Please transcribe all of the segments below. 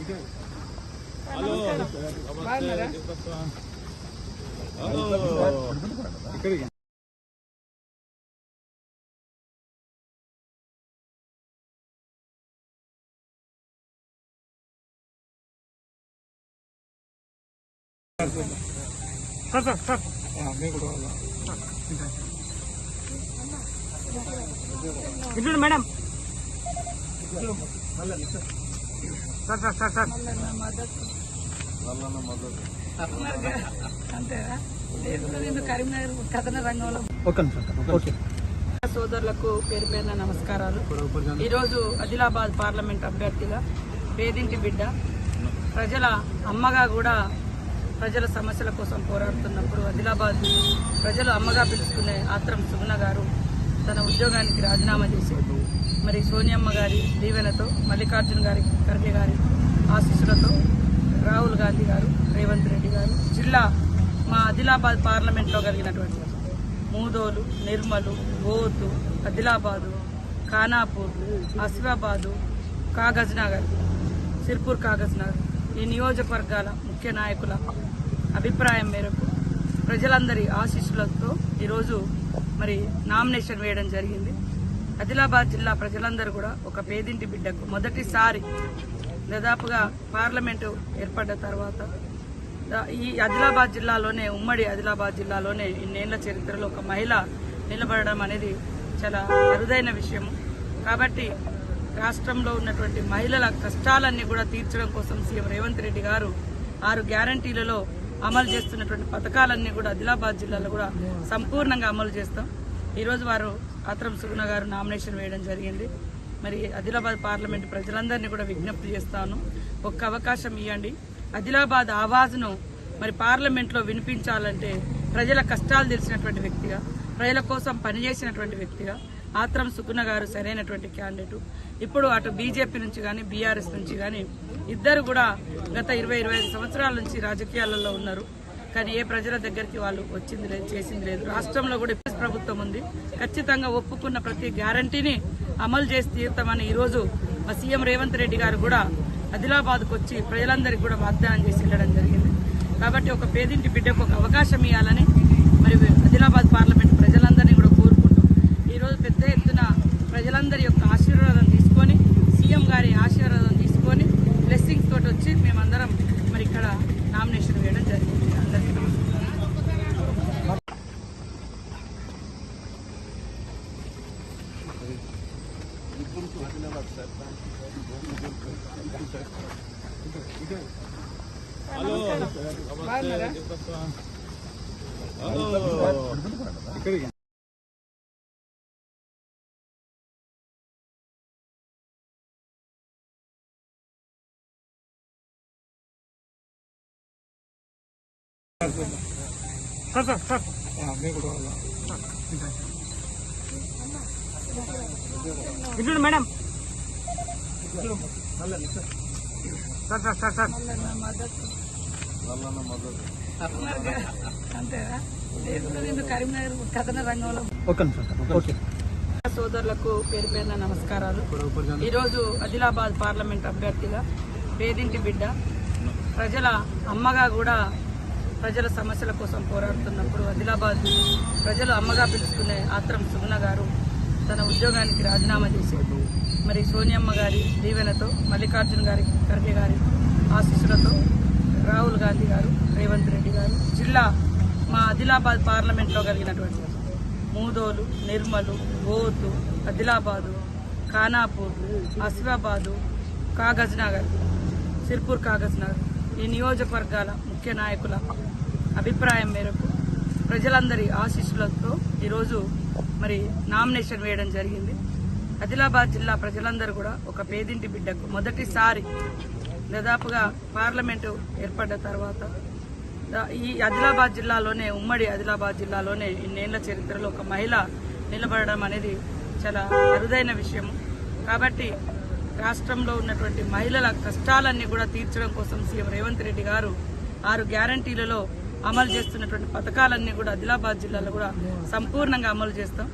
ఇట్లు madam sir sir sir sir అంతేనా లేదు నేను Karimnagar sir sir sir sir. సోదరులకు పేరు పేరున నమస్కారాలు. ఈరోజు ఆదిలాబాద్ పార్లమెంట్ అభ్యర్థిగా పేదింటి బిడ్డ ప్రజల అమ్మగా కూడా ప్రజల సమస్యల కోసం పోరాడుతున్నప్పుడు ఆదిలాబాద్ ప్రజలు అమ్మగా పిలుచుకునే ఆత్రం సుగుణ గారు తన ఉద్యోగానికి రాజీనామా చేసి మరి సోనియమ్మ గారి దీవెనతో మల్లికార్జున గారి ఖర్గే గారి ఆశీస్సులతో రాహుల్ గాంధీ గారు రేవంత్ రెడ్డి గారు జిల్లా మా ఆదిలాబాద్ పార్లమెంట్లో కలిగినటువంటి మూదోలు నిర్మలు బోతు ఆదిలాబాదు ఖానాపూర్ ఆసిఫాబాదు కాగజ్ నగర్ సిర్పూర్ కాగజ్ నగర్ ఈ నియోజకవర్గాల ముఖ్య నాయకుల అభిప్రాయం మేరకు ప్రజలందరి ఆశీస్సులతో ఈరోజు మరి నామినేషన్ వేయడం జరిగింది. ఆదిలాబాద్ జిల్లా ప్రజలందరూ కూడా ఒక పేదింటి బిడ్డకు మొదటిసారి దాదాపుగా పార్లమెంటు ఏర్పడ్డ తర్వాత ఈ ఆదిలాబాద్ జిల్లాలోనే ఉమ్మడి ఆదిలాబాద్ జిల్లాలోనే ఇన్నేళ్ళ చరిత్రలో ఒక మహిళ నిలబడడం అనేది చాలా అరుదైన విషయం. కాబట్టి రాష్ట్రంలో ఉన్నటువంటి మహిళల కష్టాలన్నీ కూడా తీర్చడం కోసం సీఎం రేవంత్ రెడ్డి గారు ఆరు గ్యారంటీలలో అమలు చేస్తున్నటువంటి పథకాలన్నీ కూడా ఆదిలాబాద్ జిల్లాలో కూడా సంపూర్ణంగా అమలు చేస్తాం. ఈరోజు వారు ఆత్రం సుగుణ గారు నామినేషన్ వేయడం జరిగింది. మరి ఆదిలాబాద్ పార్లమెంట్ ప్రజలందరినీ కూడా విజ్ఞప్తి చేస్తాను. ఒక్క అవకాశం ఇవ్వండి ఆదిలాబాద్ ఆవాజ్ను మరి పార్లమెంట్లో వినిపించాలంటే ప్రజల కష్టాలు తెలిసినటువంటి వ్యక్తిగా ప్రజల కోసం పనిచేసినటువంటి వ్యక్తిగా ఆత్రం సుగుణ గారు సరైనటువంటి క్యాండిడేట్. ఇప్పుడు అటు బీజేపీ నుంచి కానీ బీఆర్ఎస్ నుంచి కానీ ఇద్దరు కూడా గత ఇరవై ఇరవై ఐదు సంవత్సరాల నుంచి రాజకీయాలలో ఉన్నారు. కానీ ఏ ప్రజల దగ్గరికి వాళ్ళు వచ్చింది లేదు చేసింది లేదు. రాష్ట్రంలో కూడా ప్రభుత్వం ఉంది. ఖచ్చితంగా ఒప్పుకున్న ప్రతి గ్యారంటీని అమలు చేసి తీరుతామని ఈరోజు మా సీఎం రేవంత్ రెడ్డి గారు కూడా ఆదిలాబాద్కు వచ్చి ప్రజలందరికీ కూడా వాగ్దానం చేసి వెళ్ళడం జరిగింది. కాబట్టి ఒక పేదింటి బిడ్డకు ఒక అవకాశం ఇవ్వాలని మరి ఆదిలాబాద్ పార్లమెంట్ ప్రజలందరినీ కూడా కోరుకుంటూ ఈరోజు పెద్ద ఎత్తున ప్రజలందరి యొక్క ఆశీర్వాదం తీసుకొని సీఎం గారి ఆశీర్వాదం తీసుకొని బ్లెస్సింగ్స్ తోటి వచ్చి మేమందరం మరి ఇక్కడ నామినేషన్ వేయడం జరిగింది. అందరికీ నమస్కారం. సార్ సార్ సార్ ఇట్లు madam. Sir sir sir sir. కథన సోదరులకు పేరు పేరున నమస్కారాలు. ఈరోజు ఆదిలాబాద్ పార్లమెంట్ అభ్యర్థిగా పేదింటి బిడ్డ ప్రజల అమ్మగా కూడా ప్రజల సమస్యల కోసం పోరాడుతున్నప్పుడు ఆదిలాబాద్ ప్రజలు అమ్మగా పిలుచుకునే ఆత్రం సుగుణ గారు తన ఉద్యోగానికి రాజీనామా చేశారు. మరి సోనియమ్మ గారి దీవెనతో మల్లికార్జున గారి ఖర్గే గారి ఆశీస్సులతో రాహుల్ గాంధీ గారు రేవంత్ రెడ్డి గారు జిల్లా మా ఆదిలాబాద్ పార్లమెంట్లో కలిగినటువంటి మూదోలు నిర్మలు గోతు ఆదిలాబాదు ఖానాపూర్ ఆసిఫాబాదు కాగజ్ నగర్ సిర్పూర్ కాగజ్ నగర్ ఈ నియోజకవర్గాల ముఖ్య నాయకుల అభిప్రాయం మేరకు ప్రజలందరి ఆశీస్సులతో ఈరోజు మరి నామినేషన్ వేయడం జరిగింది. ఆదిలాబాద్ జిల్లా ప్రజలందరూ కూడా ఒక పేదింటి బిడ్డకు మొదటిసారి దాదాపుగా పార్లమెంటు ఏర్పడ్డ తర్వాత ఈ ఆదిలాబాద్ జిల్లాలోనే ఉమ్మడి ఆదిలాబాద్ జిల్లాలోనే ఇన్నేళ్ళ చరిత్రలో ఒక మహిళ నిలబడడం అనేది చాలా అరుదైన విషయం. కాబట్టి రాష్ట్రంలో ఉన్నటువంటి మహిళల కష్టాలన్నీ కూడా తీర్చడం కోసం సీఎం రేవంత్ రెడ్డి గారు ఆరు గ్యారంటీలలో అమలు చేస్తున్నటువంటి పథకాలన్నీ కూడా ఆదిలాబాద్ జిల్లాలో కూడా సంపూర్ణంగా అమలు చేస్తాం.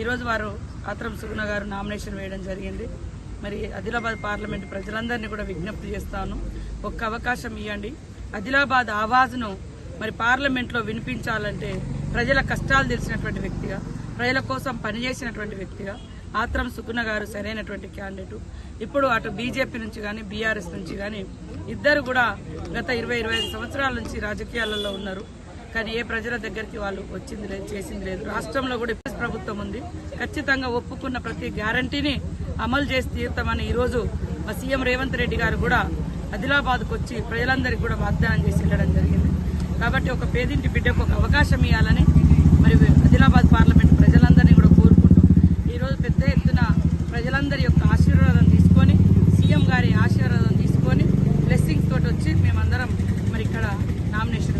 ఈరోజు వారు ఆత్రం సుగుణ గారు నామినేషన్ వేయడం జరిగింది. మరి ఆదిలాబాద్ పార్లమెంట్ ప్రజలందరినీ కూడా విజ్ఞప్తి చేస్తాను. ఒక్క అవకాశం ఇవ్వండి ఆదిలాబాద్ ఆవాజ్ను మరి పార్లమెంట్లో వినిపించాలంటే ప్రజల కష్టాలు తెలిసినటువంటి వ్యక్తిగా ప్రజల కోసం పనిచేసినటువంటి వ్యక్తిగా ఆత్రం సుకున గారు సరైనటువంటి క్యాండిడేట్. ఇప్పుడు అటు బీజేపీ నుంచి కానీ బీఆర్ఎస్ నుంచి కానీ ఇద్దరు కూడా గత ఇరవై ఇరవై ఐదు సంవత్సరాల నుంచి రాజకీయాలలో ఉన్నారు. కానీ ఏ ప్రజల దగ్గరికి వాళ్ళు వచ్చింది లేదు చేసింది లేదు. రాష్ట్రంలో కూడా ప్రభుత్వం ఉంది. ఖచ్చితంగా ఒప్పుకున్న ప్రతి గ్యారంటీని అమలు చేసి తీరుతామని ఈరోజు మా సీఎం రేవంత్ రెడ్డి గారు కూడా ఆదిలాబాద్కు వచ్చి ప్రజలందరికీ కూడా వాగ్దానం చేసి వెళ్ళడం జరిగింది. కాబట్టి ఒక పేదింటి బిడ్డకు ఒక అవకాశం ఇవ్వాలని మరి ఆదిలాబాద్ పార్లమెంట్ ప్రజలందరినీ పెద్ద ఎత్తున ప్రజలందరి యొక్క ఆశీర్వాదం తీసుకొని సీఎం గారి ఆశీర్వాదం తీసుకొని బ్లెస్సింగ్స్ తోటి వచ్చి మేమందరం మరి ఇక్కడ నామినేషన్